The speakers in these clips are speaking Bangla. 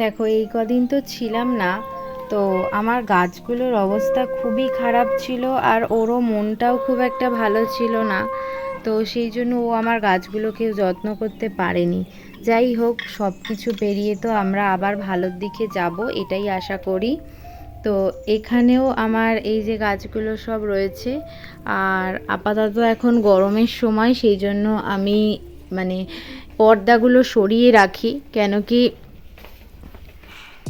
দেখো, এই কদিন তো ছিলাম না, তো আমার গাছগুলোর অবস্থা খুবই খারাপ ছিল আর ওরও মনটাও খুব একটা ভালো ছিল না। তো সেই জন্য ও আমার গাছগুলোকেও যত্ন করতে পারেনি। যাই হোক সব কিছু পেরিয়ে তো আমরা আবার ভালোর দিকে যাব, এটাই আশা করি। তো এখানেও আমার এই যে গাছগুলো সব রয়েছে, আর আপাতত এখন গরমের সময়, সেই জন্য আমি মানে পর্দাগুলো সরিয়ে রাখি, কেন কি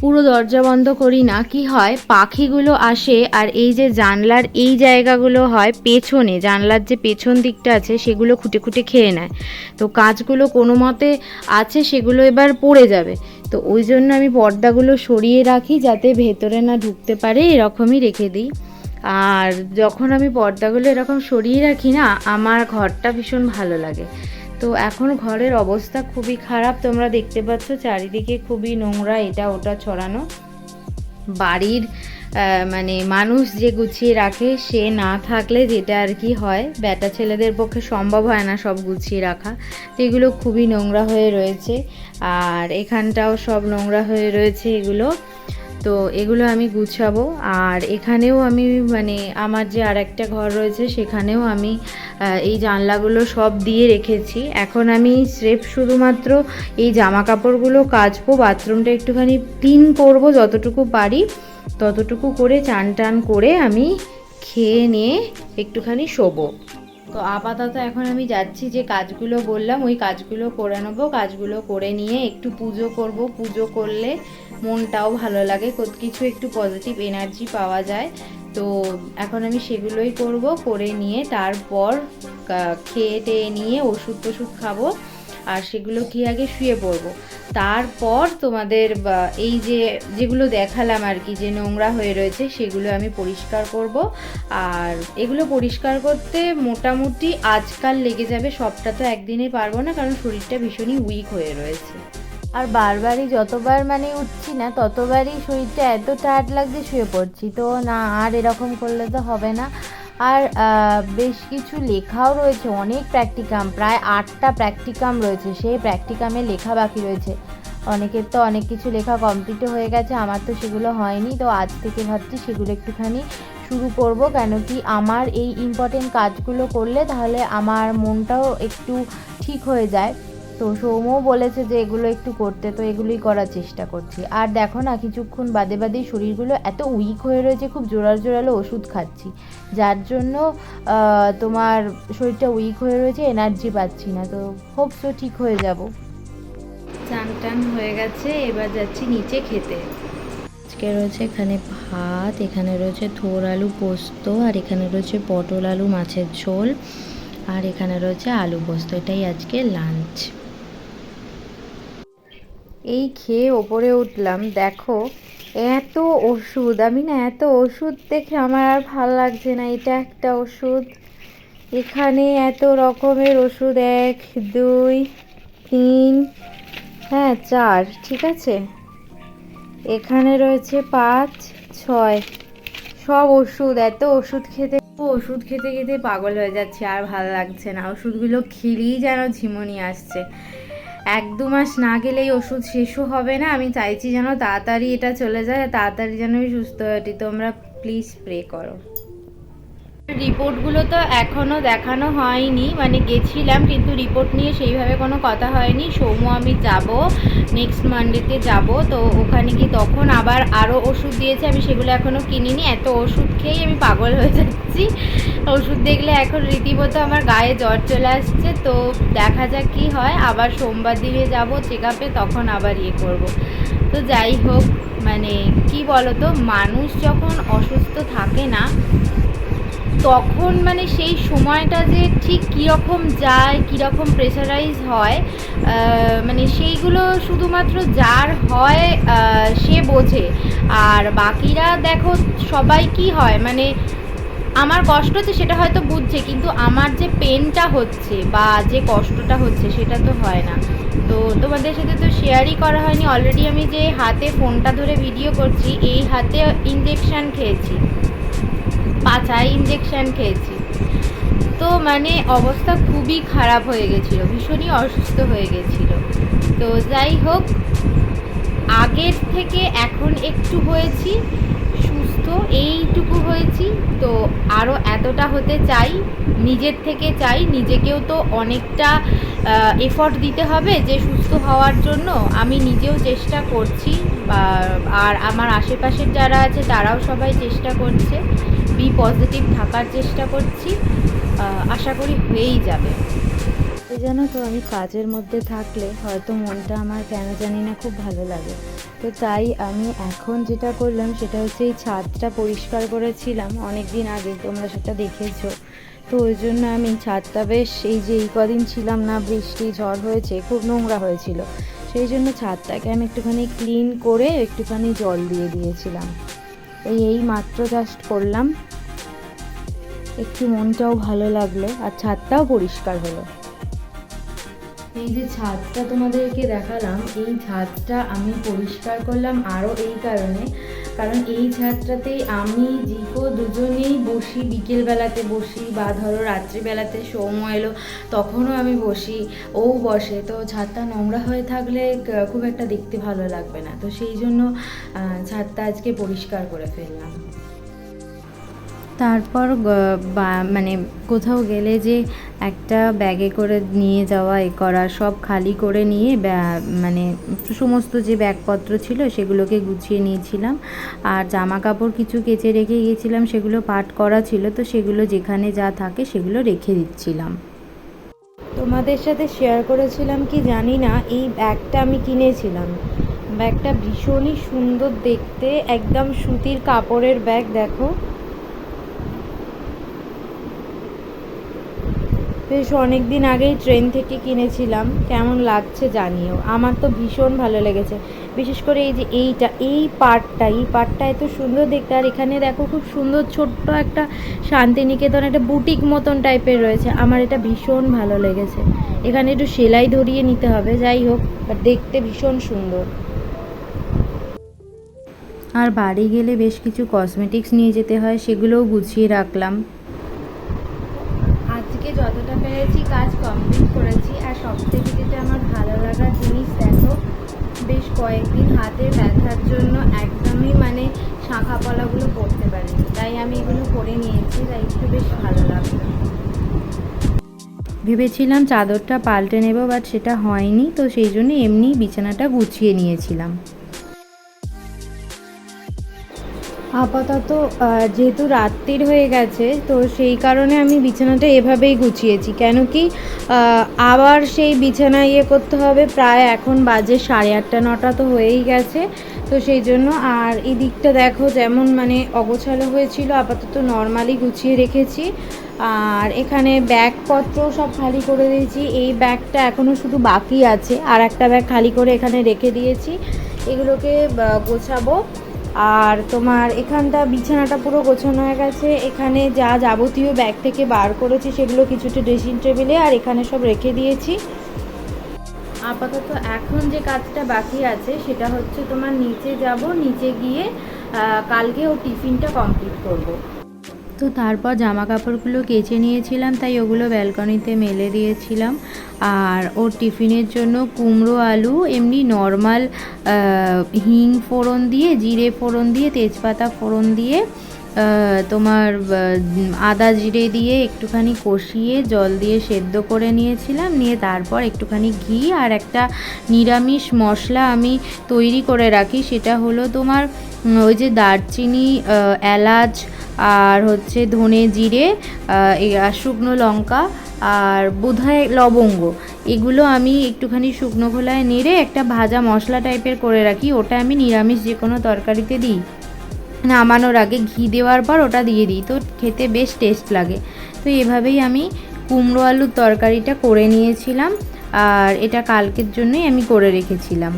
পুরো দরজা বন্ধ করি না, কি হয়? পাখিগুলো আসে আর এই যে জানলার এই জায়গাগুলো হয় পেছনে, জানলার যে পেছন দিকটা আছে সেগুলো খুঁটে খুঁটে খেয়ে নেয়। তো কাজগুলো কোনো মতে আছে সেগুলো এবার পড়ে যাবে। তো ওই জন্য আমি পর্দাগুলো সরিয়ে রাখি যাতে ভেতরে না ঢুকতে পারে, এরকমই রেখে দিই। আর যখন আমি পর্দাগুলো এরকম সরিয়ে রাখি না, আমার ঘরটা ভীষণ ভালো লাগে। তো এখন ঘরের অবস্থা খুবই খারাপ। তোমরা দেখতে পাচ্ছ চারিদিকে খুবই নোংরা এটা ওটা ছড়ানো। বাড়ির মানে মানুষ যে গুছিয়ে রাখে, সে না থাকলে যেটা আর কি হয়, বেটা ছেলেদের পক্ষে সম্ভব হয় না সব গুছিয়ে রাখা। তো এগুলো খুবই নোংরা হয়ে রয়েছে। আর এখানটাও সব নোংরা হয়ে রয়েছে এগুলো। তো এগুলো আমি গুছাবো। আর এখানেও আমি মানে আমার যে আর একটা ঘর রয়েছে, সেখানেও আমি এই জানলাগুলো সব দিয়ে রেখেছি। এখন আমি স্রেফ শুধুমাত্র এই জামা কাপড়গুলো কাচবো, বাথরুমটা একটুখানি ক্লিন করব যতটুকু পারি। ততটুকু করে চান টান করে আমি খেয়ে নিয়ে একটুখানি শোবো। তো আপাতত এখন আমি যাচ্ছি যে কাজগুলো বললাম, ওই কাজগুলো করে নেব, কাজগুলো করে নিয়ে একটু পুজো করব। পুজো করলে মনটাও ভালো লাগে কিছু একটু পজিটিভ এনার্জি পাওয়া যায়। তো এখন আমি সেগুলোই করব, করে নিয়ে তারপর খেয়ে টেয়ে নিয়ে ওষুধ টষুধ খাব। আর সেগুলো খেয়ে আগে শুয়ে পড়ব? তারপর তোমাদের এই যে যেগুলো দেখালাম আর কি, যে নোংরা হয়ে রয়েছে, সেগুলো আমি পরিষ্কার করব। আর এগুলো পরিষ্কার করতে মোটামুটি আজকাল লেগে যাবে, সবটা তো একদিনে পারব না, কারণ শরীরটা ভীষণই উইক হয়ে রয়েছে। আর বারবারই যতবার মানে উঠছি না, ততবারই শরীরটা এত টায়ার্ড লাগছে শুয়ে পড়ছি। তো না, আর এরকম করলে তো হবে না। আর বেশ কিছু লেখাও রয়েছে, অনেক প্র্যাকটিকাম প্রায় আটটা প্র্যাকটিকাম রয়েছে, সেই প্র্যাকটিকামে লেখা বাকি রয়েছে। অনেকের তো অনেক কিছু লেখা কমপ্লিটও হয়ে গেছে, আমার তো সেগুলো হয়নি, তো আজ থেকে ভাবছি সেগুলো একটুখানি শুরু করব কেন কি আমার এই ইম্পর্টেন্ট কাজগুলো করলে তাহলে আমার মনটাও একটু ঠিক হয়ে যায়। তো সৌমও বলেছে যে এগুলো একটু করতে তো এগুলোই করার চেষ্টা করছি। আর দেখো না কিছুক্ষণ বাদে বাদেই শরীরগুলো এত উইক হয়ে রয়েছে খুব জোরাল জোরালো ওষুধ খাচ্ছি। যার জন্য তোমার শরীরটা উইক হয়ে রয়েছে এনার্জি পাচ্ছি না। তো হোপসো ঠিক হয়ে যাব। চান টান হয়ে গেছে এবার যাচ্ছি নিচে খেতে। আজকে রয়েছে এখানে ভাত এখানে রয়েছে থোর আলু পোস্ত আর এখানে রয়েছে পটল আলু মাছের ঝোল আর এখানে রয়েছে আলু পোস্ত। এটাই আজকে লাঞ্চ এই খেয়ে ওপরে উঠলাম, দেখো এত ওষুধ আমি না এত ওষুধ দেখে আমার আর ভালো লাগছে না, এটা একটা ওষুধ। এখানে এত রকমের ওষুধ, এক, দুই, তিন হ্যাঁ চার, ঠিক আছে। এখানে রয়েছে পাঁচ, ছয়, সব ওষুধ, এত ওষুধ খেতে ওষুধ খেতে খেতে পাগল হয়ে যাচ্ছে, আর ভালো লাগছে না। ওষুধগুলো খেলেই যেন ঝিমুনি আসছে। এক দু মাস না গেলেই ওষুধ শেষও হবে না। আমি চাইছি যেন তাড়াতাড়ি এটা চলে যায়, তাড়াতাড়ি যেন আমি সুস্থ হয়ে উঠি। তোমরা প্লিজ প্রে করো। রিপোর্টগুলো তো এখনও দেখানো হয়নি মানে গেছিলাম কিন্তু রিপোর্ট নিয়ে সেইভাবে কোনো কথা হয়নি। সৌম, আমি যাব নেক্সট মানডেতে যাব, তো ওখানে কি তখন আবার আরও ওষুধ দিয়েছে, আমি সেগুলো এখনও কিনিনি, এত ওষুধ খেয়েই আমি পাগল হয়ে যাচ্ছি। ওষুধ দেখলে এখন রীতিমতো আমার গায়ে জ্বর চলে আসছে, তো দেখা যাক কি হয়, আবার সোমবার দিনে যাব চেক আপে তখন আবার ইয়ে করব। তো যাই হোক মানে কি বলতো, মানুষ যখন অসুস্থ থাকে না তখন মানে সেই সময়টা যে ঠিক কীরকম যায়, কীরকম প্রেশারাইজ হয় মানে সেইগুলো শুধুমাত্র যার হয় সে বোঝে। আর বাকিরা দেখো সবাই কি হয় মানে আমার কষ্ট হচ্ছে সেটা হয়তো বুঝছে, কিন্তু আমার যে পেনটা হচ্ছে বা যে কষ্টটা হচ্ছে সেটা তো হয় না। তো তোমাদের সাথে তো শেয়ারই করা হয়নি। অলরেডি আমি যে হাতে ফোনটা ধরে ভিডিও করছি, এই হাতে ইঞ্জেকশান খেয়েছি। পাছায় ইঞ্জেকশন খেয়েছি। তো মানে অবস্থা খুবই খারাপ হয়ে গেছিল, ভীষণই অসুস্থ হয়ে গেছিল। তো যাই হোক, আগের থেকে এখন একটু হয়েছি, সুস্থ এইটুকু হয়েছি। তো আরও এতটা হতে চাই, নিজের থেকে চাই, নিজেকেও তো অনেকটা এফর্ট দিতে হবে যে সুস্থ হওয়ার জন্য। আমি নিজেও চেষ্টা করছি আর আমার আশেপাশের যারা আছে তারাও সবাই চেষ্টা করছে। বি পজিটিভ থাকার চেষ্টা করছি আশা করি হয়েই যাবে। জানো তো, আমি কাজের মধ্যে থাকলে হয়তো মনটা আমার কেন জানি না খুব ভালো লাগে। তো তাই আমি এখন যেটা করলাম সেটা হচ্ছে এই ছাদটা পরিষ্কার করেছিলাম অনেক দিন আগে, তোমরা সেটা দেখেছ। তো ওই জন্য আমি ছাদটা বেশ, এই যে এই কদিন ছিলাম না, বৃষ্টি, ঝড় হয়েছে, খুব নোংরা হয়েছিল। সেই জন্য ছাদটাকে আমি একটুখানি ক্লিন করে একটুখানি জল দিয়ে দিয়েছিলাম। এই এই মাত্র জাস্ট করলাম। একটু মনটাও ভালো লাগল, আর ছাদটাও পরিষ্কার হলো। এই যে ছাদটা তোমাদেরকে দেখালাম, এই ছাদটা আমি পরিষ্কার করলাম আরও এই কারণে। কারণ এই ছাদটাতেই আমি, জিকো দুজনেই বসি, বিকেলবেলাতে বসি বা ধরো রাত্রিবেলাতে সময় এলো, তখনও আমি বসি, ও বসে। তো ছাদটা নোংরা হয়ে থাকলে খুব একটা দেখতে ভালো লাগবে না। তো সেই জন্য ছাদটা আজকে পরিষ্কার করে ফেললাম। তারপর মানে কোথাও গেলে যে একটা ব্যাগে করে নিয়ে যাওয়া, এ করা, সব খালি করে নিয়ে মানে সমস্ত যে ব্যাগপত্র ছিল সেগুলোকে গুছিয়ে নিয়েছিলাম। আর জামা কাপড় কিছু কেচে রেখে গিয়েছিলাম, সেগুলো পাট করা ছিল, তো সেগুলো যেখানে যা থাকে সেগুলো রেখে দিচ্ছিলাম। তোমাদের সাথে শেয়ার করেছিলাম কি জানি না, এই ব্যাগটা আমি কিনেছিলাম। ব্যাগটা ভীষণই সুন্দর দেখতে, একদম সুতির কাপড়ের ব্যাগ দেখো। বেশ অনেক দিন আগেই ট্রেন থেকে কিনেছিলাম। কেমন লাগছে জানিও। আমার তো ভীষণ ভালো লেগেছে। বিশেষ করে এই যে এইটা, এই পার্টটা এই পার্টটা এত সুন্দর দেখতে। আর এখানে দেখো খুব সুন্দর ছোট্ট একটা শান্তিনিকেতন, একটা বুটিক মতন টাইপের রয়েছে। আমার এটা ভীষণ ভালো লেগেছে। এখানে একটু সেলাই ধরিয়ে নিতে হবে, যাই হোক দেখতে ভীষণ সুন্দর। আর বাড়ি গেলে বেশ কিছু কসমেটিক্স নিয়ে যেতে হয়, সেগুলোও গুছিয়ে রাখলাম। কাজ কমপ্লিট করেছি আর সব থেকে যেটা আমার ভালো লাগার জিনিস, দেখো, বেশ কয়েকদিন হাতে ব্যথার জন্য একদমই মানে শাঁখা পলাগুলো পরতে পারিনি। তাই আমি এগুলো করে নিয়েছি, তাই একটু বেশ ভালো লাগল। ভেবেছিলাম চাদরটা পাল্টে নেব বাট সেটা হয়নি, তো সেই জন্য এমনি বিছানাটা গুছিয়ে নিয়েছিলাম। আপাতত যেহেতু রাত্রির হয়ে গেছে, তো সেই কারণে আমি বিছানাটা এভাবেই গুছিয়েছি। কেন কি আবার সেই বিছানা ইয়ে করতে হবে, প্রায় এখন বাজে সাড়ে আটটা, নটা তো হয়েই গেছে। তো সেই জন্য, আর এই দিকটা দেখো যেমন মানে অগোছালো হয়েছিল, আপাতত নর্মালি গুছিয়ে রেখেছি। আর এখানে ব্যাগপত্র সব খালি করে দিয়েছি। এই ব্যাগটা এখনও শুধু বাকি আছে। আর একটা ব্যাগ খালি করে এখানে রেখে দিয়েছি। এগুলোকে গোছাবো। আর তোমার এখানটা বিছানাটা পুরো গোছানো হয়ে গেছে এখানে যা যাবতীয় ব্যাগ থেকে বার করেছি সেগুলো কিছুটা ড্রেসিং টেবিলে আর এখানে সব রেখে দিয়েছি আপাতত এখন যে কাজটা বাকি আছে সেটা হচ্ছে তোমার নিচে যাব, নিচে গিয়ে কালকে ও টিফিনটা কমপ্লিট করব। তো তারপর জামা কাপড়গুলো কেচে নিয়েছিলাম, তাই ওগুলো ব্যালকনিতে মেলে দিয়েছিলাম। আর ওর টিফিনের জন্য কুমড়ো আলু, এমনি নর্মাল হিং ফোড়ন দিয়ে, জিরে ফোড়ন দিয়ে, তেজপাতা ফোড়ন দিয়ে তোমার আদা জিরে দিয়ে একটুখানি কষিয়ে জল দিয়ে সেদ্ধ করে নিয়েছিলাম। নিয়ে তারপর একটুখানি ঘি আর একটা নিরামিষ মশলা আমি তৈরি করে রাখি। সেটা হলো তোমার ওই যে দারচিনি এলাচ আর হচ্ছে ধনে জিরে আর শুকনো লঙ্কা আর বোধহয় লবঙ্গ। এগুলো আমি একটুখানি শুকনো খোলায় নেড়ে একটা ভাজা মশলা টাইপের করে রাখি। ওটা আমি নিরামিষ যে কোনো তরকারিতে দিই। নামানোর আগে ঘি দেওয়ার পর ওটা দিয়ে দিই। তো খেতে বেশ টেস্ট লাগে। তো এভাবেই আমি কুমড়ো আলুর তরকারিটা করে নিয়েছিলাম। আর এটা কালকের জন্যই আমি করে রেখেছিলাম।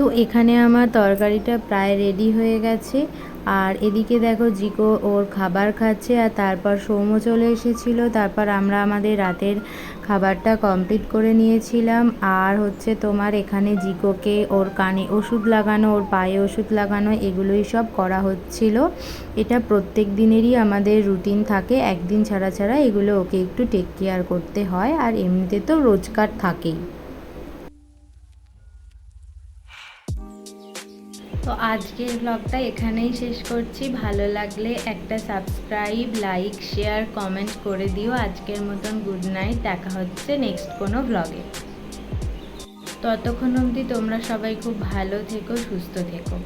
তো এখানে আমার তরকারিটা প্রায় রেডি হয়ে গেছে। আর এদিকে দেখো জিকো ওর খাবার খাচ্ছে আর তারপর সৌম্য চলে এসেছিল। তারপর আমরা আমাদের রাতের খাবারটা কমপ্লিট করে নিয়েছিলাম। আর হচ্ছে তোমার এখানে জিকোকে ওর কানে ওষুধ লাগানো, ওর পায়ে ওষুধ লাগানো, এগুলোই সব করা হচ্ছিল। এটা প্রত্যেক দিনেরই আমাদের রুটিন থাকে। একদিন ছাড়া ছাড়া এগুলো ওকে একটু টেক কেয়ার করতে হয়। আর এমনিতে তো রোজকার থাকেই। তো আজকের ব্লগটা এখানেই শেষ করছি। ভালো লাগলে একটা সাবস্ক্রাইব লাইক শেয়ার কমেন্ট করে দিও। আজকের মতন গুড নাইট দেখা হচ্ছে নেক্সট কোনো ব্লগে ততক্ষণ অবধি তোমরা সবাই খুব ভালো থেকো, সুস্থ থেকো।